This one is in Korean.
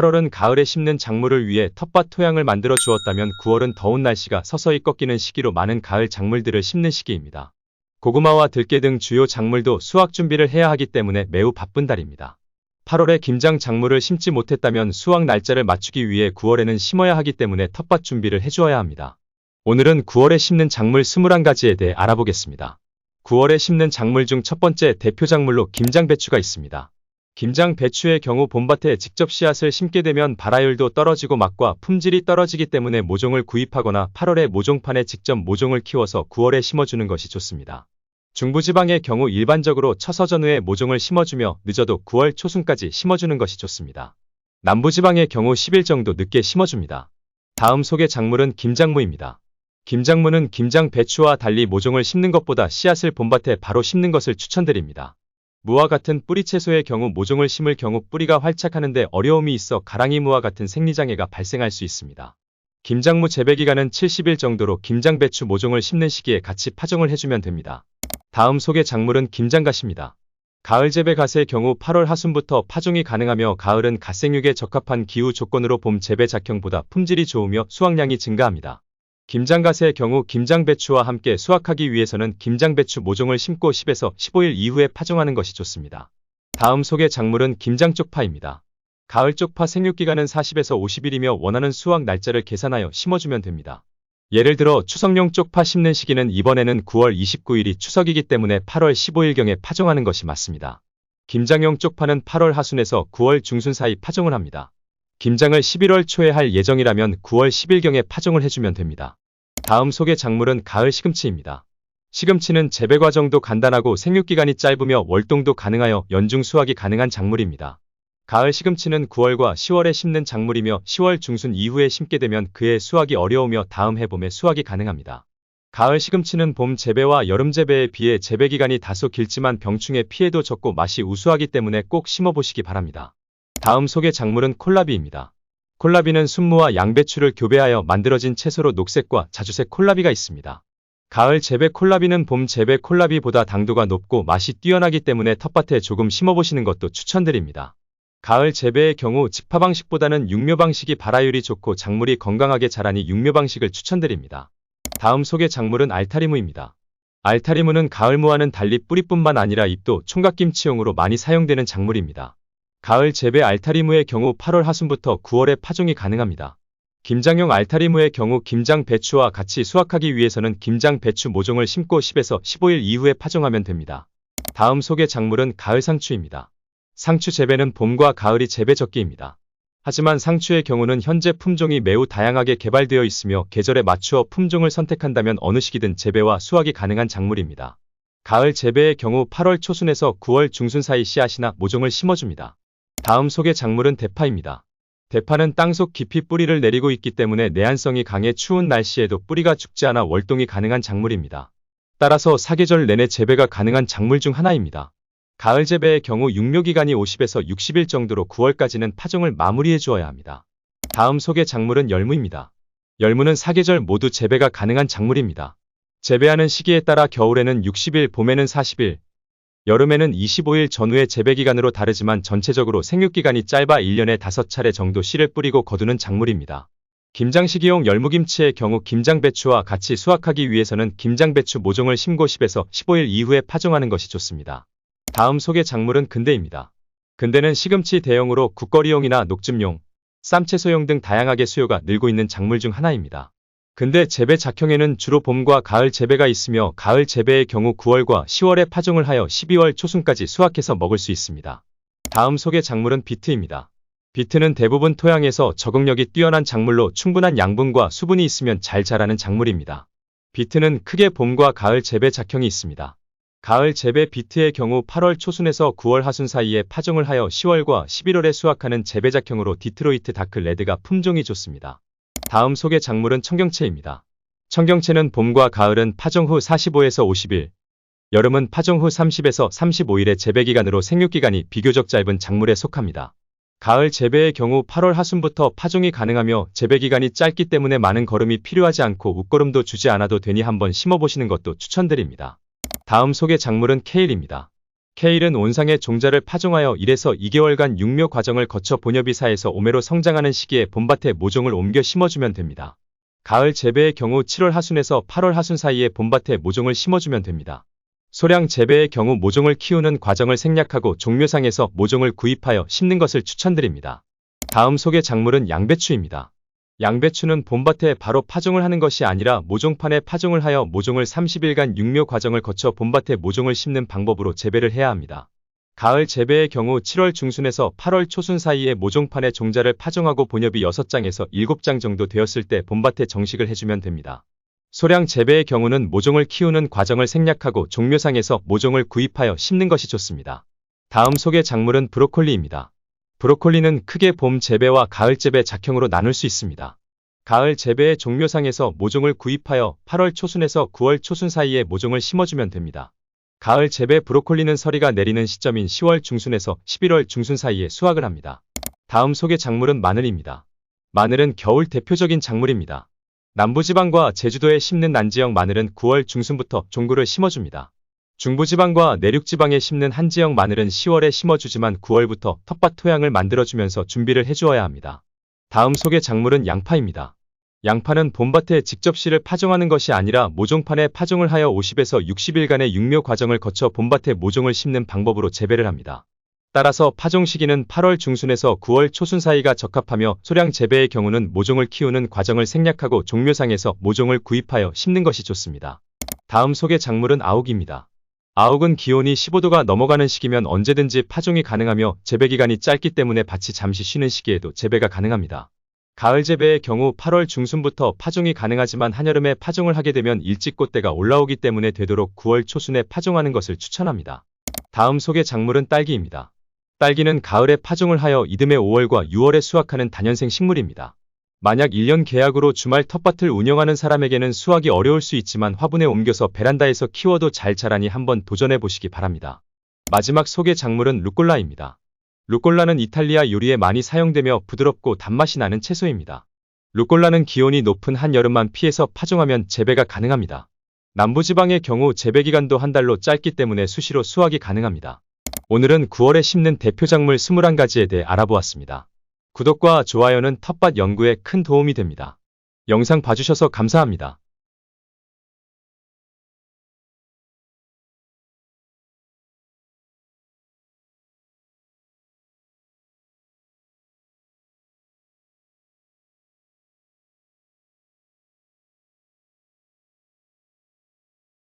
8월은 가을에 심는 작물을 위해 텃밭 토양을 만들어 주었다면 9월은 더운 날씨가 서서히 꺾이는 시기로 많은 가을 작물들을 심는 시기입니다. 고구마와 들깨 등 주요 작물도 수확 준비를 해야 하기 때문에 매우 바쁜 달입니다. 8월에 김장 작물을 심지 못했다면 수확 날짜를 맞추기 위해 9월에는 심어야 하기 때문에 텃밭 준비를 해주어야 합니다. 오늘은 9월에 심는 작물 21가지에 대해 알아보겠습니다. 9월에 심는 작물 중 첫 번째 대표 작물로 김장 배추가 있습니다. 김장 배추의 경우 봄밭에 직접 씨앗을 심게 되면 발화율도 떨어지고 맛과 품질이 떨어지기 때문에 모종을 구입하거나 8월에 모종판에 직접 모종을 키워서 9월에 심어주는 것이 좋습니다. 중부지방의 경우 일반적으로 처서 전 후에 모종을 심어주며 늦어도 9월 초순까지 심어주는 것이 좋습니다. 남부지방의 경우 10일 정도 늦게 심어줍니다. 다음 소개 작물은 김장무입니다. 김장무는 김장 배추와 달리 모종을 심는 것보다 씨앗을 봄밭에 바로 심는 것을 추천드립니다. 무와 같은 뿌리 채소의 경우 모종을 심을 경우 뿌리가 활착하는데 어려움이 있어 가랑이 무와 같은 생리장애가 발생할 수 있습니다. 김장무 재배 기간은 70일 정도로 김장배추 모종을 심는 시기에 같이 파종을 해주면 됩니다. 다음 소개 작물은 김장갓입니다. 가을 재배 갓의 경우 8월 하순부터 파종이 가능하며 가을은 갓생육에 적합한 기후 조건으로 봄 재배 작형보다 품질이 좋으며 수확량이 증가합니다. 김장갓의 경우 김장배추와 함께 수확하기 위해서는 김장배추 모종을 심고 10에서 15일 이후에 파종하는 것이 좋습니다. 다음 소개 작물은 김장 쪽파입니다. 가을 쪽파 생육기간은 40에서 50일이며 원하는 수확 날짜를 계산하여 심어주면 됩니다. 예를 들어 추석용 쪽파 심는 시기는 이번에는 9월 29일이 추석이기 때문에 8월 15일경에 파종하는 것이 맞습니다. 김장용 쪽파는 8월 하순에서 9월 중순 사이 파종을 합니다. 김장을 11월 초에 할 예정이라면 9월 10일경에 파종을 해주면 됩니다. 다음 소개 작물은 가을 시금치입니다. 시금치는 재배 과정도 간단하고 생육기간이 짧으며 월동도 가능하여 연중 수확이 가능한 작물입니다. 가을 시금치는 9월과 10월에 심는 작물이며 10월 중순 이후에 심게 되면 그해 수확이 어려우며 다음 해봄에 수확이 가능합니다. 가을 시금치는 봄 재배와 여름 재배에 비해 재배 기간이 다소 길지만 병충해 피해도 적고 맛이 우수하기 때문에 꼭 심어보시기 바랍니다. 다음 소개 작물은 콜라비입니다. 콜라비는 순무와 양배추를 교배하여 만들어진 채소로 녹색과 자주색 콜라비가 있습니다. 가을 재배 콜라비는 봄 재배 콜라비보다 당도가 높고 맛이 뛰어나기 때문에 텃밭에 조금 심어보시는 것도 추천드립니다. 가을 재배의 경우 직파 방식보다는 육묘 방식이 발화율이 좋고 작물이 건강하게 자라니 육묘 방식을 추천드립니다. 다음 소개 작물은 알타리무입니다. 알타리무는 가을 무와는 달리 뿌리뿐만 아니라 잎도 총각김치용으로 많이 사용되는 작물입니다. 가을 재배 알타리무의 경우 8월 하순부터 9월에 파종이 가능합니다. 김장용 알타리무의 경우 김장 배추와 같이 수확하기 위해서는 김장 배추 모종을 심고 10에서 15일 이후에 파종하면 됩니다. 다음 소개 작물은 가을 상추입니다. 상추 재배는 봄과 가을이 재배 적기입니다. 하지만 상추의 경우는 현재 품종이 매우 다양하게 개발되어 있으며 계절에 맞추어 품종을 선택한다면 어느 시기든 재배와 수확이 가능한 작물입니다. 가을 재배의 경우 8월 초순에서 9월 중순 사이 씨앗이나 모종을 심어줍니다. 다음 소개 작물은 대파입니다. 대파는 땅속 깊이 뿌리를 내리고 있기 때문에 내한성이 강해 추운 날씨에도 뿌리가 죽지 않아 월동이 가능한 작물입니다. 따라서 사계절 내내 재배가 가능한 작물 중 하나입니다. 가을 재배의 경우 육묘기간이 50에서 60일 정도로 9월까지는 파종을 마무리해 주어야 합니다. 다음 소개 작물은 열무입니다. 열무는 사계절 모두 재배가 가능한 작물입니다. 재배하는 시기에 따라 겨울에는 60일, 봄에는 40일, 여름에는 25일 전후의 재배기간으로 다르지만 전체적으로 생육기간이 짧아 1년에 5차례 정도 씨를 뿌리고 거두는 작물입니다. 김장 시기용 열무김치의 경우 김장배추와 같이 수확하기 위해서는 김장배추 모종을 심고 10에서 15일 이후에 파종하는 것이 좋습니다. 다음 소개 작물은 근대입니다. 근대는 시금치 대용으로 국거리용이나 녹즙용, 쌈채소용 등 다양하게 수요가 늘고 있는 작물 중 하나입니다. 근데 재배 작형에는 주로 봄과 가을 재배가 있으며 가을 재배의 경우 9월과 10월에 파종을 하여 12월 초순까지 수확해서 먹을 수 있습니다. 다음 소개 작물은 비트입니다. 비트는 대부분 토양에서 적응력이 뛰어난 작물로 충분한 양분과 수분이 있으면 잘 자라는 작물입니다. 비트는 크게 봄과 가을 재배 작형이 있습니다. 가을 재배 비트의 경우 8월 초순에서 9월 하순 사이에 파종을 하여 10월과 11월에 수확하는 재배 작형으로 디트로이트 다크 레드가 품종이 좋습니다. 다음 소개 작물은 청경채입니다. 청경채는 봄과 가을은 파종 후 45에서 50일, 여름은 파종 후 30에서 35일의 재배기간으로 생육기간이 비교적 짧은 작물에 속합니다. 가을 재배의 경우 8월 하순부터 파종이 가능하며 재배기간이 짧기 때문에 많은 거름이 필요하지 않고 웃거름도 주지 않아도 되니 한번 심어보시는 것도 추천드립니다. 다음 소개 작물은 케일입니다. 케일은 온상의 종자를 파종하여 1에서 2개월간 육묘 과정을 거쳐 본엽이사에서 오매로 성장하는 시기에 봄밭에 모종을 옮겨 심어주면 됩니다. 가을 재배의 경우 7월 하순에서 8월 하순 사이에 봄밭에 모종을 심어주면 됩니다. 소량 재배의 경우 모종을 키우는 과정을 생략하고 종묘상에서 모종을 구입하여 심는 것을 추천드립니다. 다음 소개 작물은 양배추입니다. 양배추는 봄밭에 바로 파종을 하는 것이 아니라 모종판에 파종을 하여 모종을 30일간 육묘 과정을 거쳐 봄밭에 모종을 심는 방법으로 재배를 해야 합니다. 가을 재배의 경우 7월 중순에서 8월 초순 사이에 모종판에 종자를 파종하고 본엽이 6장에서 7장 정도 되었을 때 봄밭에 정식을 해주면 됩니다. 소량 재배의 경우는 모종을 키우는 과정을 생략하고 종묘상에서 모종을 구입하여 심는 것이 좋습니다. 다음 소개 작물은 브로콜리입니다. 브로콜리는 크게 봄 재배와 가을 재배 작형으로 나눌 수 있습니다. 가을 재배의 종묘상에서 모종을 구입하여 8월 초순에서 9월 초순 사이에 모종을 심어주면 됩니다. 가을 재배 브로콜리는 서리가 내리는 시점인 10월 중순에서 11월 중순 사이에 수확을 합니다. 다음 소개 작물은 마늘입니다. 마늘은 겨울 대표적인 작물입니다. 남부지방과 제주도에 심는 난지형 마늘은 9월 중순부터 종구를 심어줍니다. 중부지방과 내륙지방에 심는 한지형 마늘은 10월에 심어주지만 9월부터 텃밭 토양을 만들어주면서 준비를 해주어야 합니다. 다음 소개 작물은 양파입니다. 양파는 봄밭에 직접 씨를 파종하는 것이 아니라 모종판에 파종을 하여 50에서 60일간의 육묘 과정을 거쳐 봄밭에 모종을 심는 방법으로 재배를 합니다. 따라서 파종 시기는 8월 중순에서 9월 초순 사이가 적합하며 소량 재배의 경우는 모종을 키우는 과정을 생략하고 종묘상에서 모종을 구입하여 심는 것이 좋습니다. 다음 소개 작물은 아욱입니다. 아욱은 기온이 15도가 넘어가는 시기면 언제든지 파종이 가능하며 재배 기간이 짧기 때문에 밭이 잠시 쉬는 시기에도 재배가 가능합니다. 가을 재배의 경우 8월 중순부터 파종이 가능하지만 한여름에 파종을 하게 되면 일찍 꽃대가 올라오기 때문에 되도록 9월 초순에 파종하는 것을 추천합니다. 다음 소개 작물은 딸기입니다. 딸기는 가을에 파종을 하여 이듬해 5월과 6월에 수확하는 단연생 식물입니다. 만약 1년 계약으로 주말 텃밭을 운영하는 사람에게는 수확이 어려울 수 있지만 화분에 옮겨서 베란다에서 키워도 잘 자라니 한번 도전해 보시기 바랍니다. 마지막 소개 작물은 루꼴라입니다. 루꼴라는 이탈리아 요리에 많이 사용되며 부드럽고 단맛이 나는 채소입니다. 루꼴라는 기온이 높은 한여름만 피해서 파종하면 재배가 가능합니다. 남부지방의 경우 재배 기간도 한 달로 짧기 때문에 수시로 수확이 가능합니다. 오늘은 9월에 심는 대표 작물 21가지에 대해 알아보았습니다. 구독과 좋아요는 텃밭 연구에 큰 도움이 됩니다. 영상 봐주셔서 감사합니다.